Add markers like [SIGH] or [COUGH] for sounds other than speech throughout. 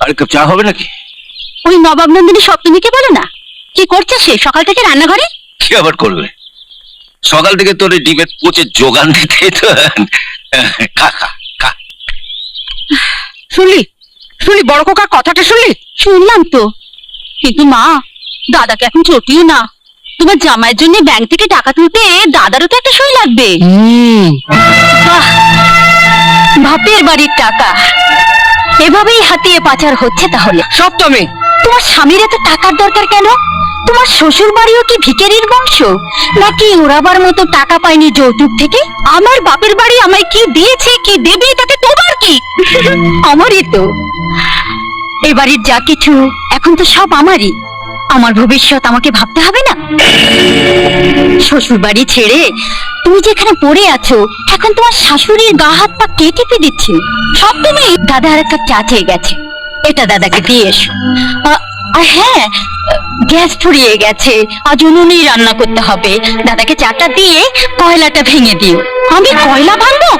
আর cup চা হবে নাকি? ওই নবাব নন্দিনী সপ্তমীকে বলো না? কি করছে সে? সকাল থেকে রান্নাঘরে? কি আবার করবে? সকাল থেকে তোর এই ডিমের পচে যোগান দিতে তো খা খা খা। শুনলি? শুনলি বড় কোকার কথাটা শুনলি? শুনলাম তো। কিন্তু মা দাদাকে এখন চটিও না। তোমার জামাইয়ের জন্য ব্যাংক থেকে টাকা তুলতে দাদারও তো একটা সই লাগবে। বাহ বাপের বাড়ির টাকা। এভাবেই হাতিয়ে পাচার হচ্ছে তাহলে? সপ্তমী। তোমার স্বামীর এত টাকার দরকার কেন? তোমার শ্বশুর বাড়িও কি ভিকেরির বংশ? নাকি ওরাবার মতো টাকা পায়নি যৌতুক থেকে? আমার বাপের বাড়ি আমায় কি দিয়েছে কি দেবে তাতে তোমার কি? [LAUGHS] আমারই তো। এ বাড়ির যা কিছু এখন তো সব আমারই। আমার ভবিষ্যৎ আমাকে ভাবতে হবে না? শ্বশুর বাড়ি ছেড়ে তুমি যেখানে পড়ে আছো, এখন তোমার শাশুড়ির গা হাত পা কে টিপে দিচ্ছে? সব তুমি দাদা আর এক কাপ চা চেয়ে গেছে। এটা দাদাকে দিয়ে এসো। আর হ্যাঁ গ্যাস ফুরিয়ে গেছে। আজ উনুনেই রান্না করতে হবে। দাদাকে চাটা দিয়ে কয়লাটা ভেঙে দিও। আমি কয়লা ভাঙবো?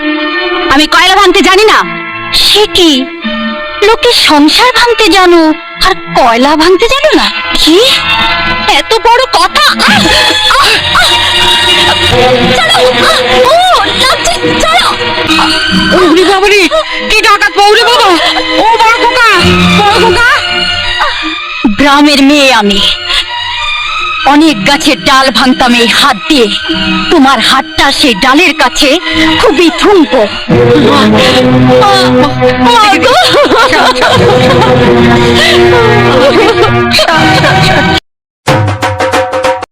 আমি কয়লা ভাঙতে জানি না। সে কি? লোকে সংসার ভাঙতে জানো আর কয়লা ভাঙতে জানো না কি এত বড় কথা! ওরে বাবারে কি ডাকাত পৌরে বাবা ও বড় খোকা বড় খোকা গ্রামের মেয়ে আমি অনেক গাছের ডাল ভাঙতাম এই হাত দিয়ে তোমার হাতটা সেই ডালের কাছে খুবই থুমকো 哈哈哈哈哈！